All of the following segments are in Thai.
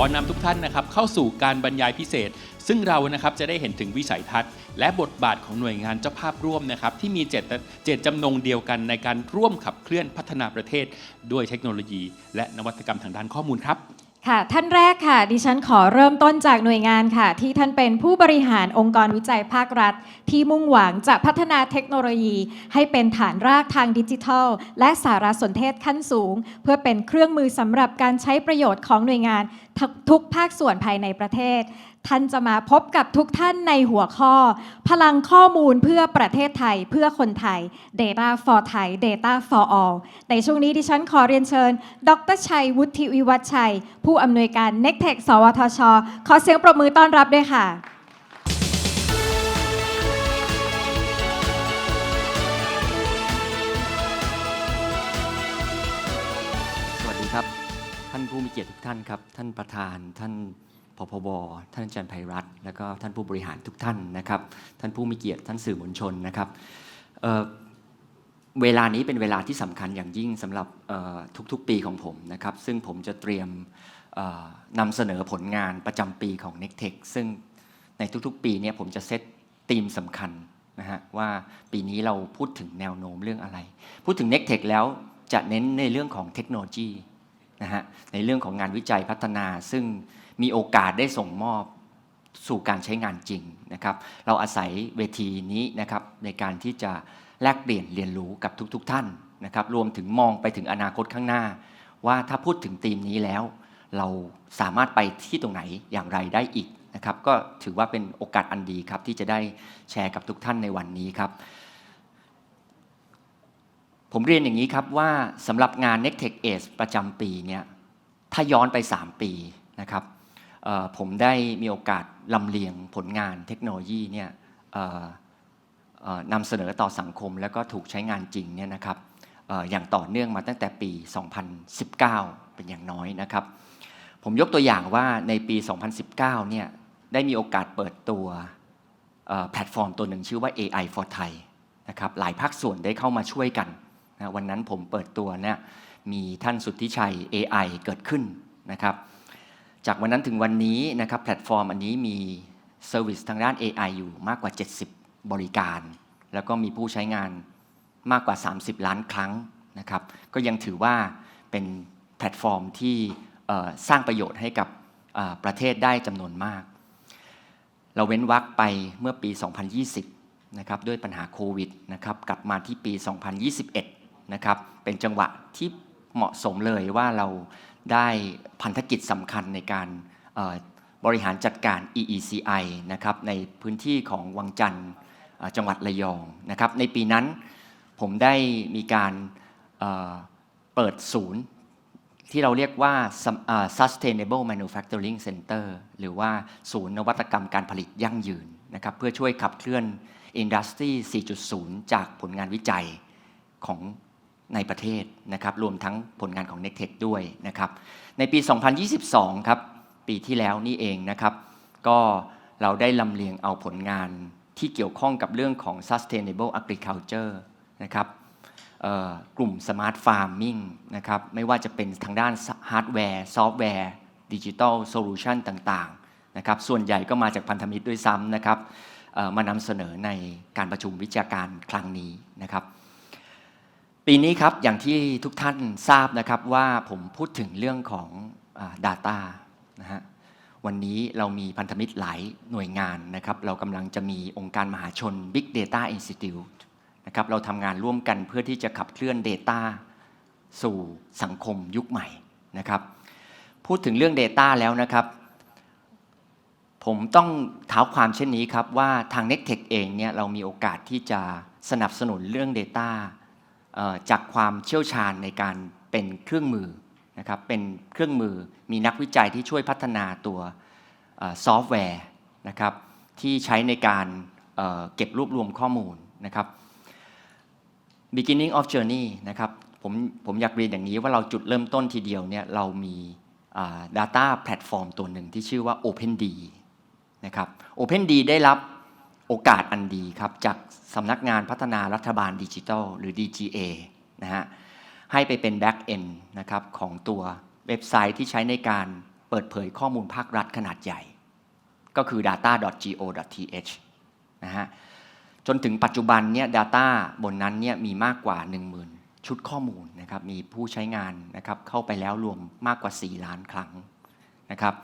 อนำทุกท่านนะครับเข้าสู่การบรรยายพิเศษ ซึ่งเรานะครับจะได้เห็นถึงวิสัยทัศน์ และบทบาทของหน่วยงานเจ้าภาพร่วมนะครับที่มีเจตเจตจำนงเดียวกันในการร่วมขับเคลื่อนพัฒนาประเทศ ด้วยเทคโนโลยี และนวัตกรรมทางด้านข้อมูลครับค่ะท่านแรกค่ะ ดิฉันขอเริ่มต้นจากหน่วยงานค่ะ ที่ท่านเป็นผู้บริหารองค์กรวิจัยภาครัฐ ที่มุ่งหวังจะพัฒนาเทคโนโลยี ให้เป็นฐานรากทางดิจิทัล และสารสนเทศขั้นสูง เพื่อเป็นเครื่องมือสำหรับการใช้ประโยชน์ของหน่วยงาน ทุกทุกภาคส่วนภายในประเทศ ท่านจะมาพบกับทุกท่านในหัวข้อ พลังข้อมูลเพื่อประเทศไทยเพื่อคนไทย Data for Thai Data for All ในช่วงนี้ดิฉันขอเรียนเชิญ ดรชัยวุฒิวิวัฒชัย ผู้อำนวยการ n e c t e c h สวทช ขอเสียงปรบมือต้อนรับด้วยค่ะ ผู้มีเกียรติทุกท่านครับ ท่านประธาน ท่านพพบท่านอาจารย์ไพรัตน์แล้วก็ท่านผู้บริหารทุกท่านนะครับ ท่านผู้มีเกียรติท่านสื่อมวลชนนะครับเเวลานี้เป็นเวลาที่สำคัญอย่างยิ่งสำหรับทุกๆปีของผมนะครับ ซึ่งผมจะเตรียมนำเสนอผลงานประจำปีของ n e c t e c h ซึ่งในทุกๆ ปีเนี่ยผมจะเซตธีมสำคัญนะฮะว่าปีนี้เราพูดถึงแนวโน้มเรื่องอะไร พูดถึง n e c t e c h แล้วจะเน้นในเรื่องของเทคโนโลยี นะฮะในเรื่องของงานวิจัยพัฒนาซึ่งมีโอกาสได้ส่งมอบสู่การใช้งานจริงนะครับ เราอาศัยเวทีนี้นะครับในการที่จะแลกเปลี่ยนเรียนรู้กับทุกๆทท่านนะครับ รวมถึงมองไปถึงอนาคตข้างหน้า ว่าถ้าพูดถึงธีมนี้แล้ว เราสามารถไปที่ตรงไหนอย่างไรได้อีกนะครับ ก็ถือว่าเป็นโอกาสอันดีครับที่จะได้แชร์กับทุกท่านในวันนี้ครับ ผมเรียนอย่างนี้ครับว่าสำหรับงาน n e c t e c h Ace ประจำปีเนี่ยถ้าย้อนไป 3 ปีนะครับผมได้มีโอกาสลำเลียงผลงานเทคโนโลยีเนี่ยเอ่อเอ่อนำเสนอต่อสังคมแล้วก็ถูกใช้งานจริงเนี่ยนะครับออย่างต่อเนื่องมาตั้งแต่ปี 2019 เป็นอย่างน้อยนะครับ ผมยกตัวอย่างว่าในปี 2019 เนี่ยได้มีโอกาสเปิดตัวแพลตฟอร์มตัวหนึ่งชื่อว่า AI for Thai นะครับหลายภาคส่วนได้เข้ามาช่วยกัน นะวันนั้นผมเปิดตัวเนี่ยมีท่านสุทธิชัย AI เกิดขึ้นนะครับ จากวันนั้นถึงวันนี้นะครับแพลตฟอร์มอันนี้มีเซอร์วิสทางด้าน AI อยู่มากกว่า 70 บริการ แล้วก็มีผู้ใช้งานมากกว่า 30 ล้านครั้งนะครับ ก็ยังถือว่าเป็นแพลตฟอร์มที่สร้างประโยชน์ให้กับประเทศได้จำนวนมาก เราเว้นวักไปเมื่อปี 2020 นะครับด้วยปัญหาโควิดนะครับกลับมาที่ปี 2021 นะครับ เป็นจังหวะที่เหมาะสมเลยว่าเราได้พันธกิจสำคัญในการบริหารจัดการ EECI นะครับในพื้นที่ของวังจันทร์จังหวัดระยองนะครับในปีนั้นผมได้มีการเปิดศูนย์ที่เราเรียกว่า Sum- อ่า sustainable manufacturing center หรือว่าศูนย์นวัตกรรมการผลิตยั่งยืนนะครับเพื่อช่วยขับเคลื่อน Industry 4.0 จากผลงานวิจัยของ ในประเทศนะครับรวมทั้งผลงานของ n e c t e c h ด้วยนะครับในปี 2022 ครับ ปีที่แล้วนี่เองนะครับ ก็เราได้ลำเลียงเอาผลงานที่เกี่ยวข้องกับเรื่องของ sustainable agriculture นะครับกลุ่ม Smart Farming นะครับไม่ว่าจะเป็นทางด้านฮาร์ดแวร์ซอฟต์แวร์ดิจิทัลโซลูชันต่างๆนะครับส่วนใหญ่ก็มาจากพันธมิตรด้วยซ้ำนะครับมานำเสนอในการประชุมวิชาการครั้งนี้นะครับ ปีนี้ครับอย่างที่ทุกท่านทราบนะครับว่าผมพูดถึงเรื่องของอา Data นะฮะวันนี้เรามีพันธมิตรหลายหน่วยงานนะครับ เรากำลังจะมีองค์การมหาชน Big Data Institute นะครับเราทำงานร่วมกันเพื่อที่จะขับเคลื่อน Data สู่สังคมยุคใหม่นะครับ พูดถึงเรื่อง Data แล้วนะครับ ผมต้องเท้าความเช่นนี้ครับว่าทาง n e c t e c h เองเนี่ยเรามีโอกาสที่จะสนับสนุนเรื่อง Data จากความเชี่ยวชาญในการเป็นเครื่องมือนะครับ เป็นเครื่องมือมีนักวิจัยที่ช่วยพัฒนาตัวซอฟต์แวร์นะครับที่ใช้ในการเเก็บรวบรวมข้อมูลนะครับ beginning of journey นะครับผมผมอยากเรียนอย่างนี้ว่าเราจุดเริ่มต้นทีเดียวเนี่ยเรามี data platform ตัวหนึ่งที่ชื่อว่า OpenD นะครับ OpenD ได้รับ โอกาสอันดีครับ จากสำนักงานพัฒนารัฐบาลดิจิทัล หรือ DGA นะฮะให้ไปเป็น back end นะครับของตัวเว็บไซต์ที่ใช้ในการเปิดเผยข้อมูลภาครัฐขนาดใหญ่ ก็คือ data.go.th นะฮะจนถึงปัจจุบันเนี่ย Data บนนั้นเนี่ยมีมากกว่า 10,000 ชุดข้อมูลนะครับมีผู้ใช้งานนะครับเข้าไปแล้วรวมมากกว่า 4 ล้านครั้งนะครับ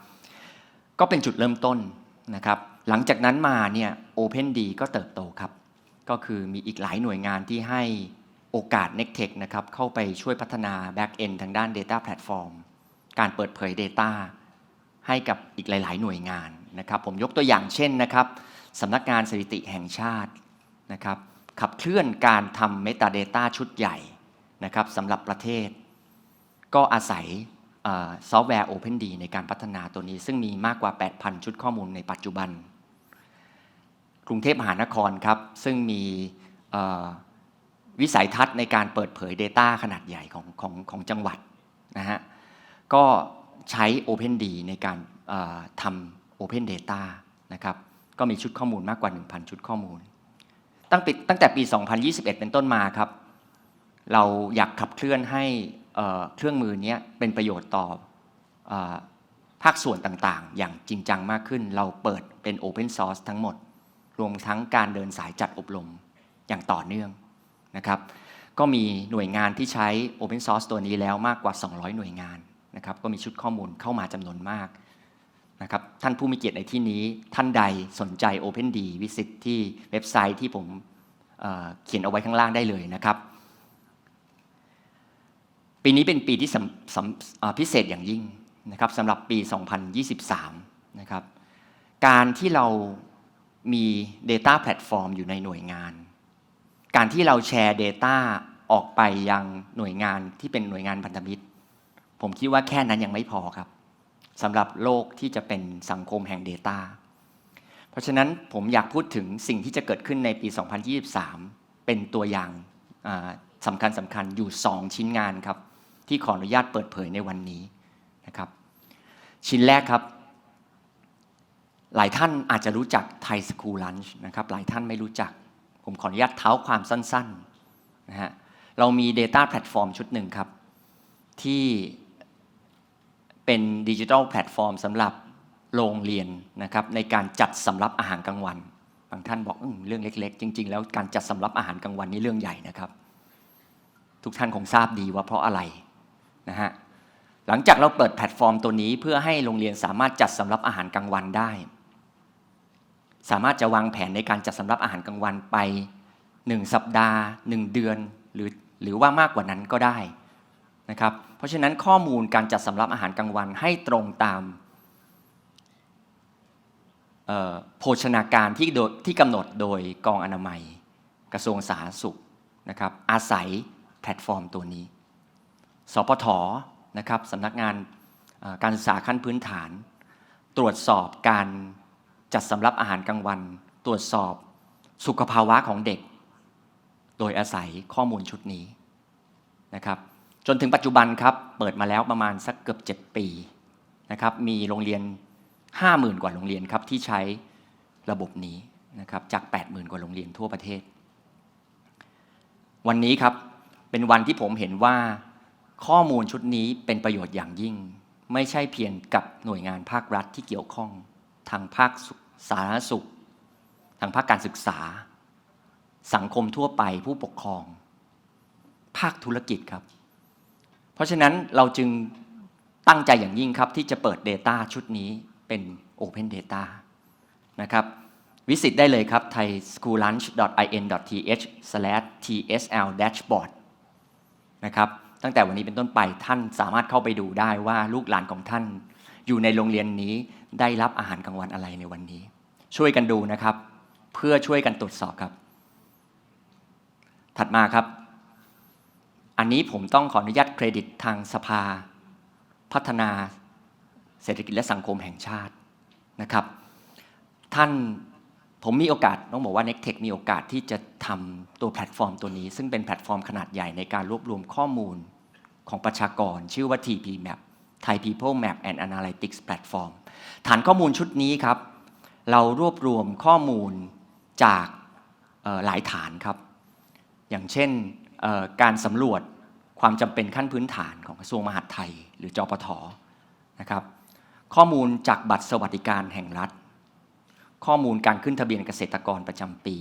ก็เป็นจุดเริ่มต้น นะครับหลังจากนั้นมาเนี่ย OpenD ก็เติบโตครับ ก็คือมีอีกหลายหน่วยงานที่ให้โอกาส n e c t e c h นะครับเข้าไปช่วยพัฒนา Back End ทางด้าน Data Platform การเปิดเผย Data ให้กับอีกหลาย ๆ หน่วยงานนะครับผมยกตัวอย่างเช่นนะครับสำนักงานสถิติแห่งชาตินะครับขับเคลื่อนการทำ Metadata ชุดใหญ่นะครับสำหรับประเทศ ก็อาศัย ซอฟต์แวร์ OpenD ในการพัฒนาตัวนี้ ซึ่งมีมากกว่า 8,000 ชุดข้อมูลในปัจจุบัน กรุงเทพมหานครครับ ซึ่งมีวิสัยทัศน์ในการเปิดเผย Data ขนาดใหญ่ของของของจังหวัดนะฮะก็ใช้ OpenD ในการเอ่อทำ Open Data นะครับก็มีชุดข้อมูลมากกว่า 1,000 ชุดข้อมูล ตั้งตั้งแต่ปี 2021 เป็นต้นมาครับ เราอยากขับเคลื่อนให้ เครื่องมือนี้เป็นประโยชน์ต่อภาคส่วนต่างๆ อย่างจริงจังมากขึ้น เราเปิดเป็น Open Source ทั้งหมด รวมทั้งการเดินสายจัดอบรมอย่างต่อเนื่องนะครับก็มีหน่วยงานที่ใช้ Open Source ตัวนี้แล้วมากกว่า 200 หน่วยงานนะครับก็มีชุดข้อมูลเข้ามาจำนวนมากนะครับท่านผู้มีเกียรติในที่นี้ท่านใดสนใจ OpenD วิสิตที่เว็บไซต์ที่ผมเเขียนเอาไว้ข้างล่างได้เลยนะครับ ปีนี้เป็นปีที่พิเศษอย่างยิ่งนะครับสำหรับปี 2023 นะครับ การที่เรามี Data Platform อยู่ในหน่วยงาน การที่เราแชร์ Data ออกไปยังหน่วยงานที่เป็นหน่วยงานพันธมิตร ผมคิดว่าแค่นั้นยังไม่พอครับสำหรับโลกที่จะเป็นสังคมแห่ง Data เพราะฉะนั้นผมอยากพูดถึงสิ่งที่จะเกิดขึ้นในปี 2023 เป็นตัวอย่างสำคัญสำคัญอยู่ 2 ชิ้นงานครับ ที่ขออนุญาตเปิดเผยในวันนี้นะครับ ชิ้นแรกครับ หลายท่านอาจจะรู้จักไทยสคูลลันช์นะครับ หลายท่านไม่รู้จัก ผมขออนุญาตเท้าความสั้นๆนะฮะเรามี Data Platform ชุดหนึ่งครับ ที่เป็นดิจิทัลแพลตฟอร์มสำหรับโรงเรียนนะครับในการจัดสำรับอาหารกลางวันบางท่านบอกอเรื่องเล็ก ๆ จริง ๆ แล้วการจัดสำรับอาหารกลางวันนี่เรื่องใหญ่นะครับ ทุกท่านคงทราบดีว่าเพราะอะไร นะฮะหลังจากเราเปิดแพลตฟอร์มตัวนี้เพื่อให้โรงเรียนสามารถจัดสำรับอาหารกลางวันได้ สามารถจะวางแผนในการจัดสำรับอาหารกลางวันไป 1 สัปดาห์ 1 เดือนหรือหรือว่ามากกว่านั้นก็ได้นะครับเพราะฉะนั้นข้อมูลการจัดสำรับอาหารกลางวันให้ตรงตามโภชนาการที่ที่กำหนดโดยกองอนามัย กระทรวงสาธารณสุขนะครับอาศัยแพลตฟอร์มตัวนี้ สพทนะครับสำนักงานการศึกษาขั้นพื้นฐาน ตรวจสอบการจัดสำรับอาหารกลางวัน ตรวจสอบสุขภาวะของเด็ก โดยอาศัยข้อมูลชุดนี้นะครับจนถึงปัจจุบันครับเปิดมาแล้วประมาณสักเกือบ 7 ปีนะครับมีโรงเรียน 50,000 กว่าโรงเรียนครับที่ใช้ระบบนี้นะครับจาก 80,000 กว่าโรงเรียนทั่วประเทศ วันนี้ครับเป็นวันที่ผมเห็นว่า ข้อมูลชุดนี้เป็นประโยชน์อย่างยิ่ง ไม่ใช่เพียงกับหน่วยงานภาครัฐที่เกี่ยวข้อง ทางภาคสาธารณสุข ทางภาคการศึกษา สังคมทั่วไปผู้ปกครอง ภาคธุรกิจครับ เพราะฉะนั้นเราจึงตั้งใจอย่างยิ่งครับที่จะเปิด Data ชุดนี้เป็น Open Data นะครับวิสิตได้เลยครับ thaischoollunch.in.th/tsl-dashboard นะครับ ตั้งแต่วันนี้เป็นต้นไปท่านสามารถเข้าไปดูได้ว่าลูกหลานของท่าน อยู่ในโรงเรียนนี้ได้รับอาหารกลางวันอะไรในวันนี้ ช่วยกันดูนะครับ เพื่อช่วยกันตรวจสอบครับ ถัดมาครับ อันนี้ผมต้องขออนุญาตเครดิตทางสภา พัฒนาเศรษฐกิจและสังคมแห่งชาตินะครับ ท่าน ผมมีโอกาสต้องบอกว่า n e c t e c h มีโอกาสที่จะทำตัวแพลตฟอร์มตัวนี้ ซึ่งเป็นแพลตฟอร์มขนาดใหญ่ในการรวบรวมข้อมูลของประชากร ชื่อว่า TP Map Thai People Map and Analytics Platform ฐานข้อมูลชุดนี้ครับ เรารวบรวมข้อมูลจากหลายฐานครับ อย่างเช่นการสำรวจความจำเป็นขั้นพื้นฐานของกระทรวงมหาดไทย หรือจปทนะครับ ข้อมูลจากบัตรสวัสดิการแห่งรัฐ ข้อมูลการขึ้นทะเบียนเกษตรกรประจำปี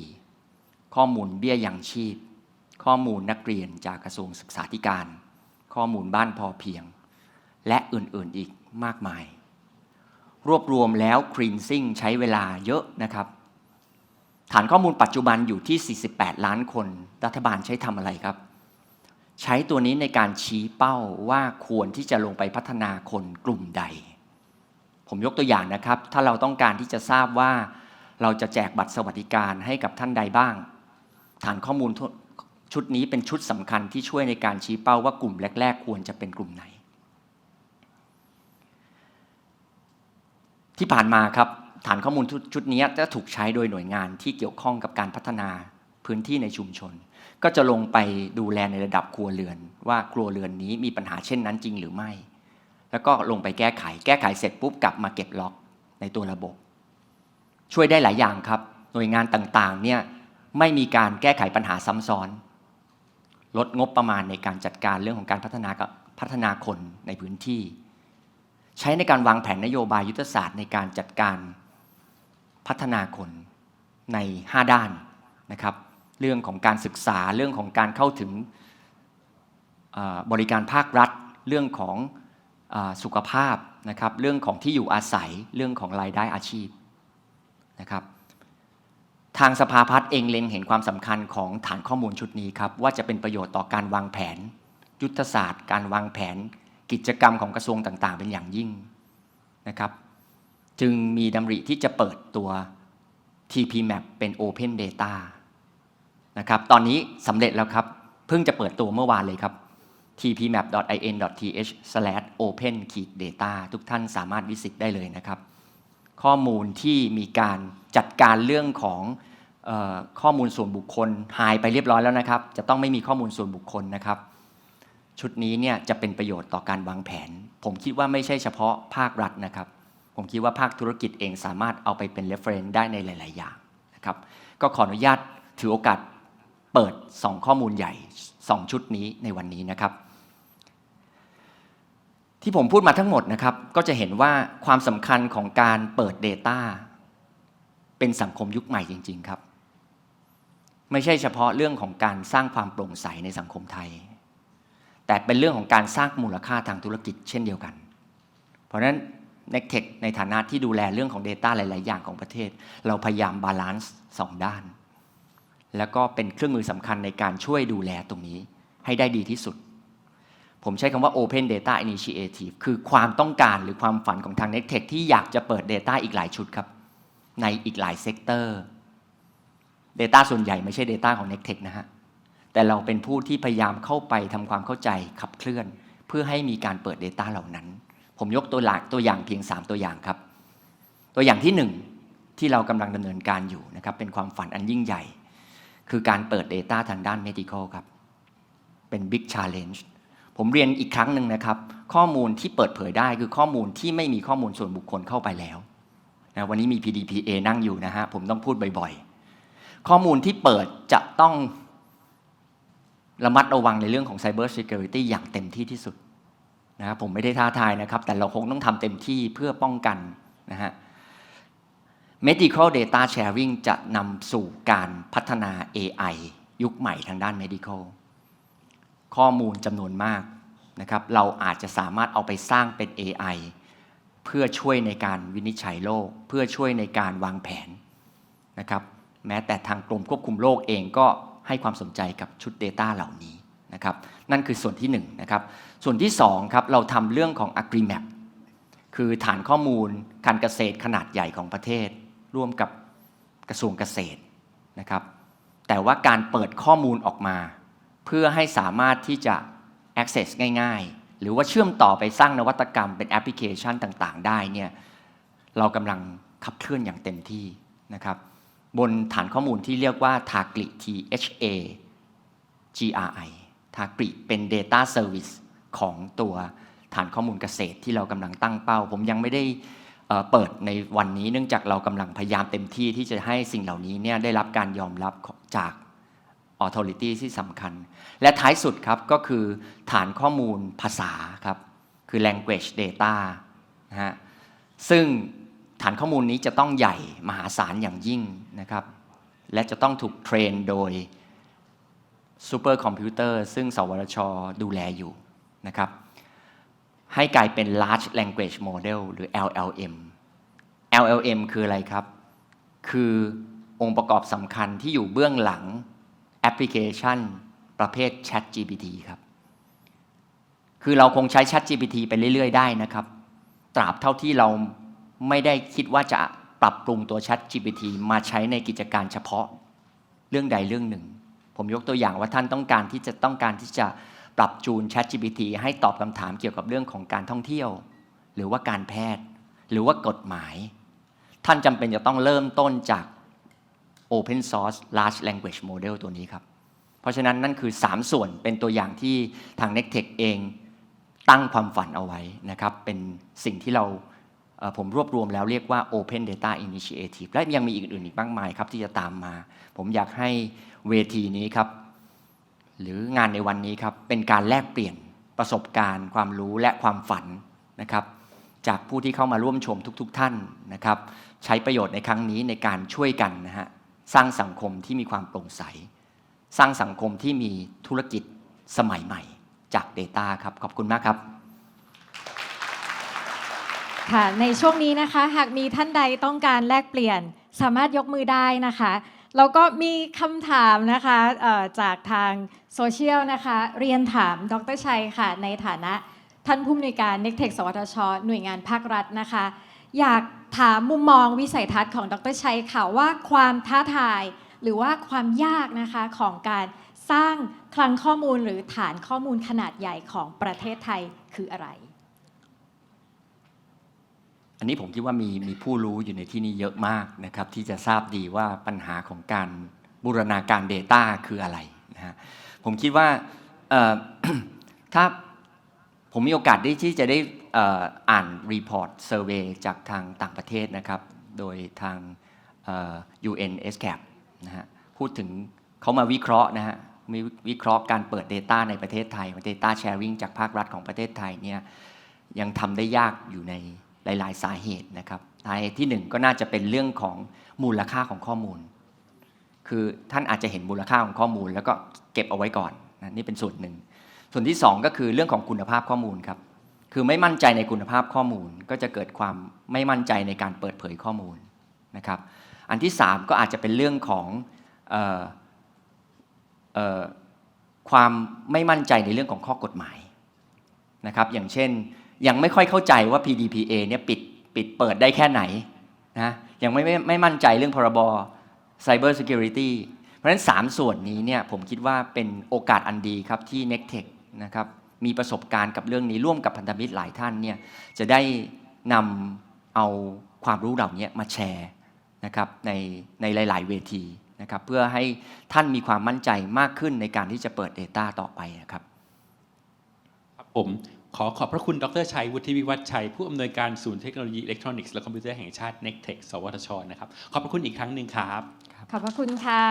ข้อมูลเบี้ยยังชีพ ข้อมูลนักเรียนจากกระทรวงศึกษาธิการ ข้อมูลบ้านพอเพียง และอื่นๆอีกมากมาย รวบรวมแล้วครีนซิ่งใช้เวลาเยอะนะครับ ฐานข้อมูลปัจจุบันอยู่ที่ 48 ล้านคน รัฐบาลใช้ทำอะไรครับ ใช้ตัวนี้ในการชี้เป้าว่าควรที่จะลงไปพัฒนาคนกลุ่มใด ผมยกตัวอย่างนะครับ ถ้าเราต้องการที่จะทราบว่าเราจะแจกบัตรสวัสดิการให้กับท่านใดบ้าง ฐานข้อมูลชุดนี้เป็นชุดสำคัญที่ช่วยในการชี้เป้าว่ากลุ่มแรก ๆ ควรจะเป็นกลุ่มไหน ที่ผ่านมาครับ ฐานข้อมูลชุดนี้จะถูกใช้โดยหน่วยงานที่เกี่ยวข้องกับการพัฒนาพื้นที่ในชุมชน ก็จะลงไปดูแลในระดับครัวเรือน ว่าครัวเรือนนี้มีปัญหาเช่นนั้นจริงหรือไม่ แล้วก็ลงไปแก้ไข แก้ไขเสร็จปุ๊บกลับมาเก็บล็อกในตัวระบบ ช่วยได้หลายอย่างครับ หน่วยงานต่างๆเนี่ยไม่มีการแก้ไขปัญหาซ้ำซ้อน ลดงบประมาณในการจัดการเรื่องของการพัฒนากับพัฒนาคนในพื้นที่ ใช้ในการวางแผนนโยบายยุทธศาสตร์ในการจัดการพัฒนาคนใน 5 ด้านนะครับ เรื่องของการศึกษาเรื่องของการเข้าถึงบริการภาครัฐ เรื่องของ สุขภาพนะครับ เรื่องของที่อยู่อาศัยเรื่องของรายได้อาชีพนะครับ ทางสภาพัฒน์เองเล็งเห็นความสำคัญของฐานข้อมูลชุดนี้ครับ ว่าจะเป็นประโยชน์ต่อการวางแผน ยุทธศาสตร์ การวางแผน กิจกรรมของกระทรวงต่างๆ เป็นอย่างยิ่งนะครับ จึงมีดำริที่จะเปิดตัว TPMap เป็น Open Data นะครับ ตอนนี้สำเร็จแล้วครับ เพิ่งจะเปิดตัวเมื่อวานเลยครับ tpmap.in.th/open-data ทุกท่านสามารถวิสิตได้เลยนะครับ ข้อมูลที่มีการจัดการเรื่องของออข้อมูลส่วนบุคคลหายไปเรียบร้อยแล้วนะครับ จะต้องไม่มีข้อมูลส่วนบุคคลนะครับ ชุดนี้เนี่ยจะเป็นประโยชน์ต่อการวางแผน ผมคิดว่าไม่ใช่เฉพาะภาครัฐนะครับ ผมคิดว่าภาคธุรกิจเองสามารถเอาไปเป็น reference ได้ในหลาย ๆ อย่างนะครับ ก็ขออนุญาตถือโอกาสเปิด 2 ข้อมูลใหญ่ 2 ชุดนี้ในวันนี้นะครับ ที่ผมพูดมาทั้งหมดนะครับ ก็จะเห็นว่าความสำคัญของการเปิด Data เป็นสังคมยุคใหม่จริง ๆครับ ไม่ใช่เฉพาะเรื่องของการสร้างความโปร่งใสในสังคมไทย แต่เป็นเรื่องของการสร้างมูลค่าทางธุรกิจเช่นเดียวกัน เพราะฉะนั้น n e c t e c h ในฐานะที่ดูแลเรื่องของ Data หลาย ๆ อย่างของประเทศ เราพยายามบาลานซ์สองด้าน แล้วก็เป็นเครื่องมือสำคัญในการช่วยดูแลตรงนี้ให้ได้ดีที่สุด ผมใช้คำว่า Open Data Initiative คือความต้องการหรือความฝันของทาง n e c t e c h ที่อยากจะเปิด Data อีกหลายชุดครับ ในอีกหลายเซกเตอร์ Data ส่วนใหญ่ไม่ใช่ Data ของ n e c t e c h นะฮะ แต่เราเป็นผู้ที่พยายามเข้าไปทำความเข้าใจขับเคลื่อน เพื่อให้มีการเปิด Data เหล่านั้น ผมยกตัวหลักตัวอย่างเพียง 3 ตัวอย่างครับ ตัวอย่างที่ 1 ที่เรากำลังดำเนินการอยู่นะครับเป็นความฝันอันยิ่งใหญ่ คือการเปิด Data ทางด้าน medical ครับเป็น Big Challenge ผมเรียนอีกครั้งหนึ่งนะครับ ข้อมูลที่เปิดเผยได้คือข้อมูลที่ไม่มีข้อมูลส่วนบุคคลเข้าไปแล้วนะวันนี้มี PDPA นั่งอยู่นะฮะผมต้องพูดบ่อยๆ ข้อมูลที่เปิดจะต้องระมัดระวังในเรื่องของ Cyber Security อย่างเต็มที่ที่สุดนะครับผมไม่ได้ท้าทายนะครับ แต่เราคงต้องทำเต็มที่เพื่อป้องกันนะฮะ Medical Data Sharing จะนำสู่การพัฒนา AI ยุคใหม่ทางด้าน Medical ข้อมูลจำนวนมากนะครับ เราอาจจะสามารถเอาไปสร้างเป็น AI เพื่อช่วยในการวินิจฉัยโรคเพื่อช่วยในการวางแผนนะครับ แม้แต่ทางกรมควบคุมโรคเองก็ให้ความสนใจกับชุด Data เหล่านี้นะครับ นั่นคือส่วนที่1นนะครับ ส่วนที่2ครับเราทำเรื่องของ AgriMap คือฐานข้อมูลการเกษตรขนาดใหญ่ของประเทศ ร่วมกับกระทรวงเกษตรนะครับ แต่ว่าการเปิดข้อมูลออกมา เพื่อให้สามารถที่จะ access ง่าย ๆ หรือว่าเชื่อมต่อไปสร้างนวัตกรรมเป็นแอปพลิเคชันต่างๆ ได้เนี่ยเรากำลังขับเคลื่อนอย่างเต็มที่นะครับบนฐานข้อมูลที่เรียกว่า Tagli THA GRI ทากริเป็น Data Service ของตัวฐานข้อมูลเกษตรที่เรากำลังตั้งเป้า ผมยังไม่ได้เปิดในวันนี้เนื่องจากเรากำลังพยายามเต็มที่ที่จะให้สิ่งเหล่านี้เนี่ยได้รับการยอมรับจาก Authority ที่สำคัญ และท้ายสุดครับก็คือฐานข้อมูลภาษาครับคือ language data นะฮะซึ่งฐานข้อมูลนี้จะต้องใหญ่มหาศาลอย่างยิ่งนะครับ และจะต้องถูกเทรนโดยซูเปอร์คอมพิวเตอร์ซึ่งสวทช ดูแลอยู่นะครับ ให้กลายเป็น large language model หรือ LLM LLM คืออะไรครับ คือองค์ประกอบสำคัญที่อยู่เบื้องหลัง แอปพลิเคชัน ประเภท Chat GPT ครับ คือเราคงใช้ Chat GPT ไปเรื่อย ๆ ได้นะครับ ตราบเท่าที่เราไม่ได้คิดว่าจะปรับปรุงตัว Chat GPT มาใช้ในกิจการเฉพาะเรื่องใดเรื่องหนึ่ง ผมยกตัวอย่างว่าท่านต้องการที่จะต้องการที่จะปรับจูน Chat GPT ให้ตอบคำถามเกี่ยวกับเรื่องของการท่องเที่ยว หรือว่าการแพทย์ หรือว่ากฎหมาย ท่านจำเป็นจะต้องเริ่มต้นจาก Open Source Large Language Model ตัวนี้ครับ เพราะฉะนั้นนั่นคือ 3 ส่วนเป็นตัวอย่างที่ทาง n e c t e c h เองตั้งความฝันเอาไว้นะครับ เป็นสิ่งที่เราผมรวบรวมแล้วเรียกว่า Open Data Initiative และยังมีอีกอื่นอีกมากมายครับที่จะตามมา ผมอยากให้เวทีนี้ครับ หรืองานในวันนี้ครับ เป็นการแลกเปลี่ยนประสบการณ์ ความรู้และความฝันนะครับ จากผู้ที่เข้ามาร่วมชมทุก ๆ ท่านนะครับ ใช้ประโยชน์ในครั้งนี้ในการช่วยกันนะฮะ สร้างสังคมที่มีความโปร่งใส สร้างสังคมที่มีธุรกิจสมัยใหม่จาก Data ครับ ขอบคุณมากครับค่ะในช่วงนี้นะคะ หากมีท่านใดต้องการแลกเปลี่ยนสามารถยกมือได้นะคะแล้วก็มีคำถามนะคะจากทางโซเชียลนะคะ เรียนถามดรชัยค่ะ ในฐานะท่านผู้อำนวยการเน็กเทคสวทช หน่วยงานภาครัฐนะคะ อยาก ถามมุมมองวิสัยทัศน์ของดรชัยค่ะว่าความท้าทายหรือว่าความยากนะคะของการสร้างคลังข้อมูลหรือฐานข้อมูลขนาดใหญ่ของประเทศไทยคืออะไร อันนี้ผมคิดว่ามีมีผู้รู้อยู่ในที่นี้เยอะมากนะครับ ที่จะทราบดีว่าปัญหาของการบูรณาการ Data คืออะไรนะฮะผมคิดว่าถ้าผมมีโอกาสได้ที่จะได้ อ่านรีพอร์ตเซอร์เวยจากทางต่างประเทศนะครับ โดยทางเอ่อ UN SCAP นะฮะพูดถึงเขามาวิเคราะห์นะฮะมีวิเคราะห์การเปิด Data ในประเทศไทย Data Sharing จากภาครัฐของประเทศไทยเนี่ยยังทำได้ยากอยู่ในหลาย ๆ สาเหตุนะครับสาเหตุที่หนึ่งก็น่าจะเป็นเรื่องของมูลค่าของข้อมูล คือท่านอาจจะเห็นมูลค่าของข้อมูล แล้วก็เก็บเอาไว้ก่อนนะนี่เป็นส่วนหนึ่ง ส่วนที่สองก็คือเรื่องของคุณภาพข้อมูลครับ คือไม่มั่นใจในคุณภาพข้อมูล ก็จะเกิดความไม่มั่นใจในการเปิดเผยข้อมูลนะครับ อันที่สามก็อาจจะเป็นเรื่องของออความไม่มั่นใจในเรื่องของข้อกฎหมายนะครับอย่างเช่นยังไม่ค่อยเข้าใจว่า PDPA เนี่ยปิดปิดเปิดได้แค่ไหนนะยังไม่ไม่ไม่มั่นใจเรื่องพรบ Cyber Security เพราะฉะนั้น 3 ส่วนนี้เนี่ยผมคิดว่าเป็นโอกาสอันดีครับที่ n e c t e c h นะครับ มีประสบการณ์กับเรื่องนี้ร่วมกับพันธมิตรหลายท่านเนี่ยจะได้นำเอาความรู้เหล่านี้มาแชร์นะครับในในหลาย ๆ เวทีนะครับเพื่อให้ท่านมีความมั่นใจมากขึ้นในการที่จะเปิด Data ต่อไปนะครับครับผมขอขอบพระคุณ ดรชัย วุฒิวิวัฒชัย ผู้อำนวยการศูนย์เทคโนโลยีอิเล็กทรอนิกส์และคอมพิวเตอร์แห่งชาติ n e c t e c h สวทช นะครับ ขอบพระคุณอีกครั้งหนึ่งครับ ขอบพระคุณค่ะ